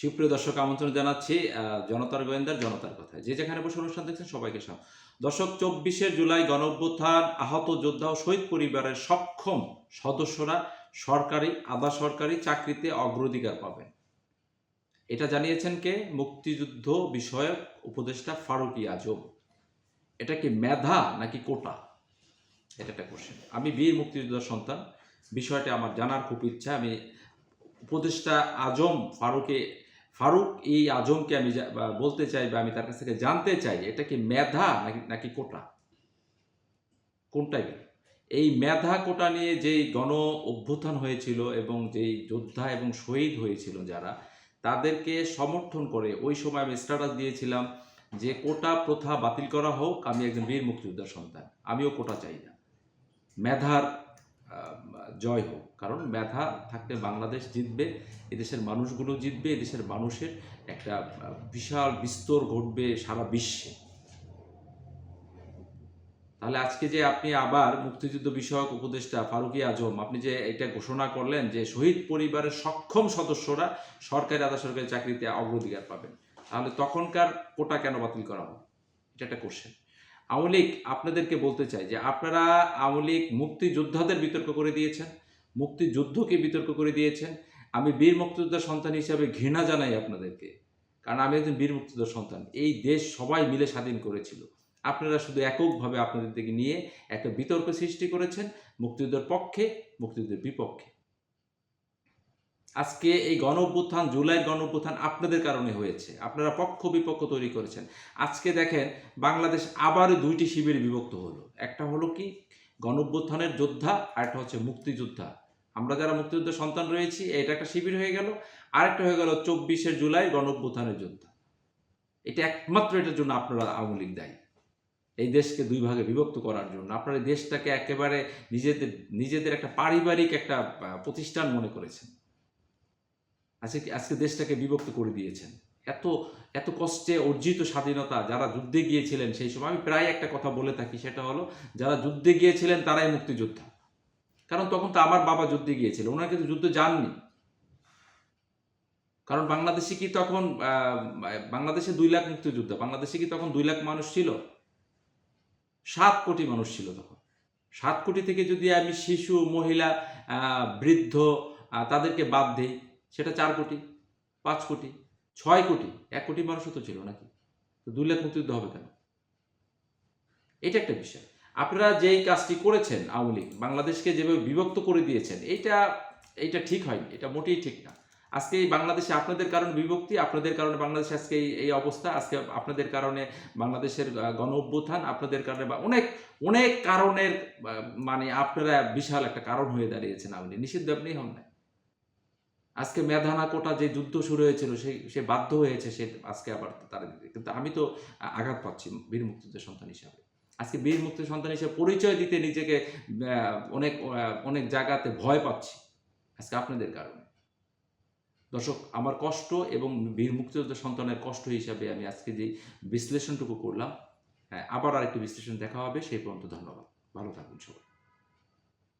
সুপ্রিয় দর্শক, আমন্ত্রণ জানাচ্ছি জনতার গোয়েন্দার জনতার কথায়। যে যেখানে বসে অনুষ্ঠান দেখছেন সবাইকে স্বাগত। দর্শক, চব্বিশে জুলাই গণ অভ্যুত্থান আহত যোদ্ধা ও শহীদ পরিবারের সক্ষম সদস্যরা সরকারি, আধা সরকারি চাকরিতে অগ্রাধিকার পাবেন। এটা জানিয়েছেন কে? মুক্তিযুদ্ধ বিষয়ক উপদেষ্টা ফারুকি আজম। এটা কি মেধা নাকি কোটা? এটা একটা কোশ্চেন আমি বীর মুক্তিযোদ্ধার সন্তান। বিষয়টা আমার জানার খুব ইচ্ছা। আমি উপদেষ্টা আজম ফারুকে ফারুক এই আজমকে আমি বলতে চাই বা আমি তার কাছ থেকে জানতে চাই, এটা কি মেধা নাকি নাকি কোটা? কোনটাই? এই মেধা কোটা নিয়ে যেই গণ অভ্যুত্থান হয়েছিল এবং যেই যোদ্ধা এবং শহীদ হয়েছিল যারা, তাদেরকে সমর্থন করে ওই সময় আমি স্ট্যাটাস দিয়েছিলাম যে কোটা প্রথা বাতিল করা হোক, আমি একজন বীর মুক্তিযোদ্ধার সন্তান। আমিও কোটা চাই না। মেধার জয় হোক। কারণ মেধা থাকলে বাংলাদেশ জিতবে, এদেশের মানুষগুলো জিতবে, এদেশের মানুষের একটা বিশাল বিস্তর ঘটবে সারা বিশ্বে। তাহলে আজকে যে আপনি আবার মুক্তিযুদ্ধ বিষয়ক উপদেষ্টা ফারুকি আজম, আপনি যে এটা ঘোষণা করলেন যে শহীদ পরিবারের সক্ষম সদস্যরা সরকারি আধা সরকারি চাকরিতে অগ্রাধিকার পাবেন, তাহলে তখনকার কোটা কেন বাতিল করা হবে এটা একটা কোশ্চেন আওয়ামী লীগ আপনাদেরকে বলতে চাই যে আপনারা আওয়ামী লীগ মুক্তিযোদ্ধাদের বিতর্ক করে দিয়েছেন, মুক্তিযুদ্ধকে বিতর্ক করে দিয়েছেন। আমি বীর মুক্তিযোদ্ধার সন্তান হিসাবে ঘৃণা জানাই আপনাদেরকে, কারণ আমি একজন বীর মুক্তিযোদ্ধার সন্তান। এই দেশ সবাই মিলে স্বাধীন করেছিল। আপনারা শুধু এককভাবে আপনাদের থেকে নিয়ে একটা বিতর্ক সৃষ্টি করেছেন, মুক্তিযুদ্ধের পক্ষে, মুক্তিযুদ্ধের বিপক্ষে। আজকে এই গণ অভ্যুত্থান জুলাই গণ অভ্যুত্থান আপনাদের কারণে হয়েছে। আপনারা পক্ষ বিপক্ষ তৈরি করেছেন। আজকে দেখেন, বাংলাদেশ আবারও দুইটি শিবিরে বিভক্ত হলো। একটা হলো কি? গণ অভ্যুত্থানের যোদ্ধা, আর একটা হচ্ছে মুক্তিযোদ্ধা। আমরা যারা মুক্তিযুদ্ধের সন্তান রয়েছি, এটা একটা শিবির হয়ে গেল। আরেকটা হয়ে গেল চব্বিশে জুলাই গণ অভ্যুত্থানের যোদ্ধা। এটা একমাত্র এটার জন্য আপনারা আওয়ামী লীগ দায়ী। এই দেশকে দুই ভাগে বিভক্ত করার জন্য। আপনারা দেশটাকে একেবারে নিজেদের নিজেদের একটা পারিবারিক একটা প্রতিষ্ঠান মনে করেছেন। আজকে আজকে দেশটাকে বিভক্ত করে দিয়েছেন। এত এত কষ্টে অর্জিত স্বাধীনতা যারা যুদ্ধে গিয়েছিলেন সেই সময়, আমি প্রায় একটা কথা বলে থাকি, সেটা হলো যারা যুদ্ধে গিয়েছিলেন তারাই মুক্তিযোদ্ধা। কারণ তখন তো আমার বাবা যুদ্ধে গিয়েছিল, ওনারা কিন্তু যুদ্ধ যাননি। কারণ বাংলাদেশে কি তখন বাংলাদেশে দুই লাখ মুক্তিযোদ্ধা, বাংলাদেশে কি তখন দুই লাখ মানুষ ছিল? সাত কোটি মানুষ ছিল তখন। সাত কোটি থেকে যদি আমি শিশু, মহিলা বৃদ্ধ তাদেরকে বাদ দেই সেটা চার কোটি, পাঁচ কোটি, ছয় কোটি, এক কোটি মানুষও তো ছিল নাকি? তো দুই লাখ মুক্তিযুদ্ধ হবে কেন? এটা একটা বিষয়। আপনারা যেই কাজটি করেছেন আওয়ামী লীগ, বাংলাদেশকে যেভাবে বিভক্ত করে দিয়েছেন এটা এটা ঠিক হয়নি, এটা মোটেই ঠিক না। আজকে এই বাংলাদেশে আপনাদের কারণে বিভক্তি, আপনাদের কারণে বাংলাদেশে আজকে এই অবস্থা, আজকে আপনাদের কারণে বাংলাদেশের গণ অভ্যুত্থান, আপনাদের কারণে বা অনেক অনেক কারণের মানে আপনারা বিশাল একটা কারণ হয়ে দাঁড়িয়েছেন আপনি নিষিদ্ধ আপনি হন না আজকে মেধানা কোটা যে যুদ্ধ শুরু হয়েছিল, সেই, সে বাধ্য হয়েছে সে আজকে আবার তারা দিতে কিন্তু আমি তো আঘাত পাচ্ছি বীর মুক্তিযুদ্ধের সন্তান হিসাবে। আজকে বীর মুক্তির সন্তান হিসেবে পরিচয় দিতে নিজেকে অনেক অনেক জায়গাতে ভয় পাচ্ছি। আজকে আপনাদের কারণে। দর্শক, আমার কষ্ট এবং বীর মুক্তিযোদ্ধার সন্তানের কষ্ট হিসাবে আমি আজকে যে বিশ্লেষণটুকু করলাম হ্যাঁ আবার আরেকটি বিশ্লেষণ দেখা হবে, সেই পর্যন্ত ধন্যবাদ। ভালো থাকুন সবাই।